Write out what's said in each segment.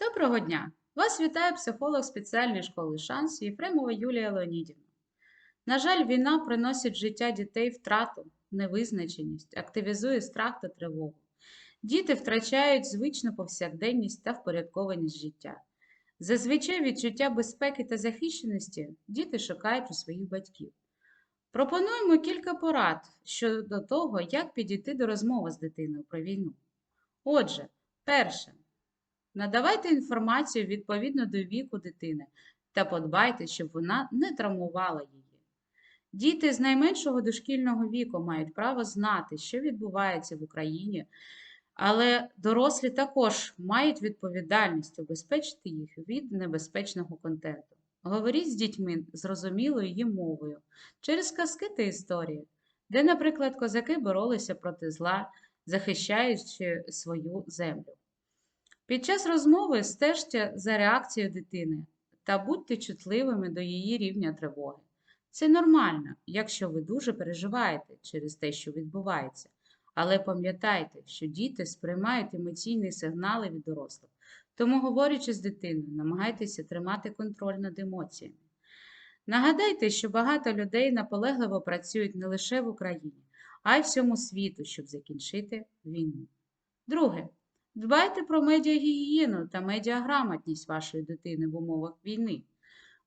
Доброго дня! Вас вітає психолог спеціальної школи Шанс Єфремова Юлія Леонідівна. На жаль, війна приносить життя дітей втрату, невизначеність, активізує страх та тривогу. Діти втрачають звичну повсякденність та впорядкованість життя. Зазвичай відчуття безпеки та захищеності діти шукають у своїх батьків. Пропонуємо кілька порад щодо того, як підійти до розмови з дитиною про війну. Отже, перше. Надавайте інформацію відповідно до віку дитини та подбайте, щоб вона не травмувала її. Діти з найменшого дошкільного віку мають право знати, що відбувається в Україні, але дорослі також мають відповідальність убезпечити їх від небезпечного контенту. Говоріть з дітьми зрозумілою їм мовою через казки та історії, де, наприклад, козаки боролися проти зла, захищаючи свою землю. Під час розмови стежте за реакцією дитини та будьте чутливими до її рівня тривоги. Це нормально, якщо ви дуже переживаєте через те, що відбувається. Але пам'ятайте, що діти сприймають емоційні сигнали від дорослих. Тому, говорячи з дитиною, намагайтеся тримати контроль над емоціями. Нагадайте, що багато людей наполегливо працюють не лише в Україні, а й всьому світу, щоб закінчити війну. Друге. Дбайте про медіагігієну та медіаграмотність вашої дитини в умовах війни.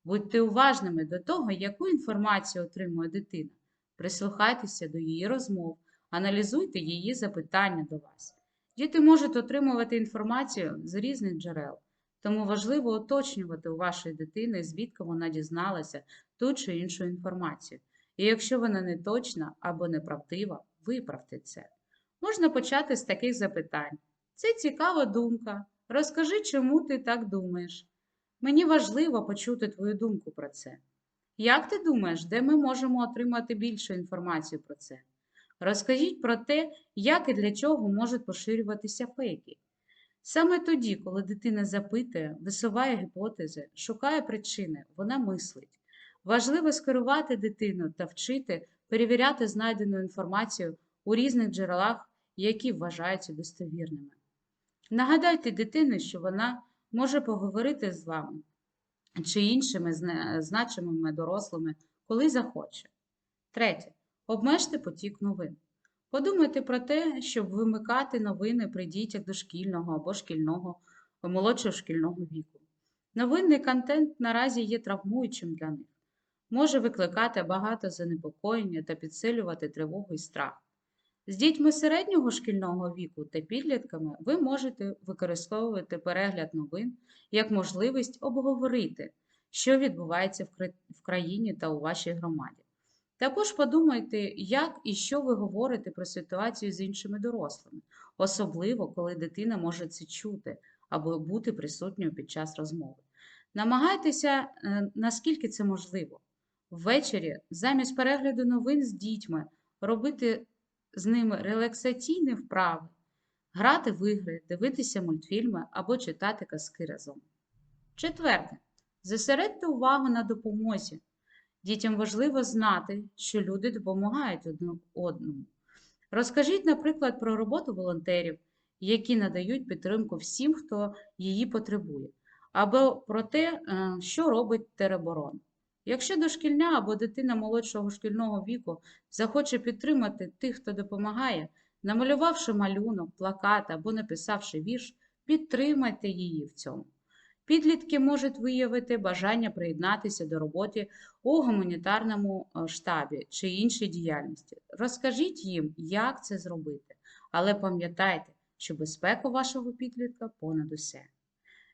Будьте уважними до того, яку інформацію отримує дитина. Прислухайтеся до її розмов, аналізуйте її запитання до вас. Діти можуть отримувати інформацію з різних джерел, тому важливо уточнювати у вашої дитини, звідки вона дізналася ту чи іншу інформацію. І якщо вона не точна або неправдива, виправте це. Можна почати з таких запитань. Це цікава думка. Розкажи, чому ти так думаєш. Мені важливо почути твою думку про це. Як ти думаєш, де ми можемо отримати більше інформації про це? Розкажіть про те, як і для чого можуть поширюватися фейки. Саме тоді, коли дитина запитує, висуває гіпотези, шукає причини, вона мислить. Важливо скерувати дитину та вчити перевіряти знайдену інформацію у різних джерелах, які вважаються достовірними. Нагадайте дитині, що вона може поговорити з вами чи іншими значимими дорослими, коли захоче. Третє. Обмежте потік новин. Подумайте про те, щоб вимикати новини при дітях дошкільного або шкільного, молодшого шкільного віку. Новинний контент наразі є травмуючим для них, може викликати багато занепокоєння та підсилювати тривогу і страх. З дітьми середнього шкільного віку та підлітками ви можете використовувати перегляд новин як можливість обговорити, що відбувається в країні та у вашій громаді. Також подумайте, як і що ви говорите про ситуацію з іншими дорослими, особливо коли дитина може це чути або бути присутньою під час розмови. Намагайтеся, е, наскільки це можливо, ввечері замість перегляду новин з дітьми робити з ними релаксаційні вправи, грати в ігри, дивитися мультфільми або читати казки разом. Четверте. Зосередьте увагу на допомозі. Дітям важливо знати, що люди допомагають одне одному. Розкажіть, наприклад, про роботу волонтерів, які надають підтримку всім, хто її потребує, або про те, е, що робить тероборон. Якщо дошкільня або дитина молодшого шкільного віку захоче підтримати тих, хто допомагає, намалювавши малюнок, плакат або написавши вірш, підтримайте її в цьому. Підлітки можуть виявити бажання приєднатися до роботи у гуманітарному е, штабі чи іншій діяльності. Розкажіть їм, як це зробити, але пам'ятайте, що безпека вашого підлітка понад усе.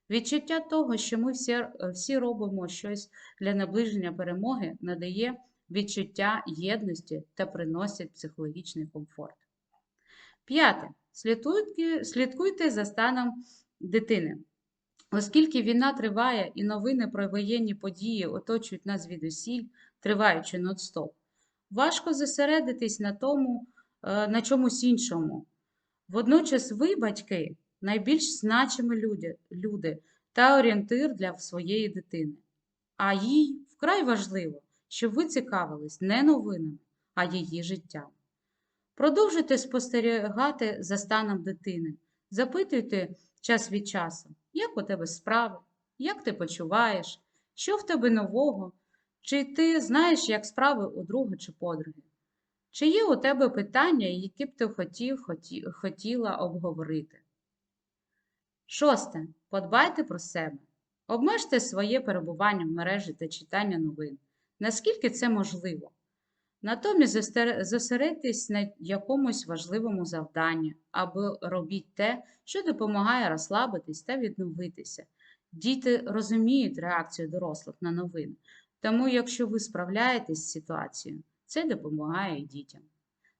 Відчуття того, що ми всі, е, всі робимо щось для наближення перемоги, надає відчуття єдності та приносить психологічний комфорт. П'яте. Слідкуйте, слідкуйте за станом дитини. Оскільки війна триває і новини про воєнні події оточують нас звідусіль, триваючи нон-стоп, важко зосередитись на тому, е, на чомусь іншому. Водночас ви, батьки, найбільш значимі люди, люди та орієнтир для своєї дитини. А їй вкрай важливо, щоб ви цікавились не новинами, а її життям. Продовжуйте спостерігати за станом дитини, запитуйте час від часу, як у тебе справи, як ти почуваєш, що в тебе нового, чи ти знаєш, як справи у друга чи подруги. Чи є у тебе питання, які б ти хотів, хоті, хотіла обговорити? Шосте. Подбайте про себе. Обмежте своє перебування в мережі та читання новин, наскільки це можливо. Натомість зосередьтесь на якомусь важливому завданні або робіть те, що допомагає розслабитись та відновитися. Діти розуміють реакцію дорослих на новини, тому якщо ви справляєтесь з ситуацією, це допомагає і дітям.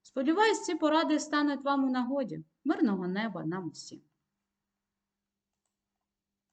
Сподіваюсь, ці поради стануть вам у нагоді. Мирного неба нам усім!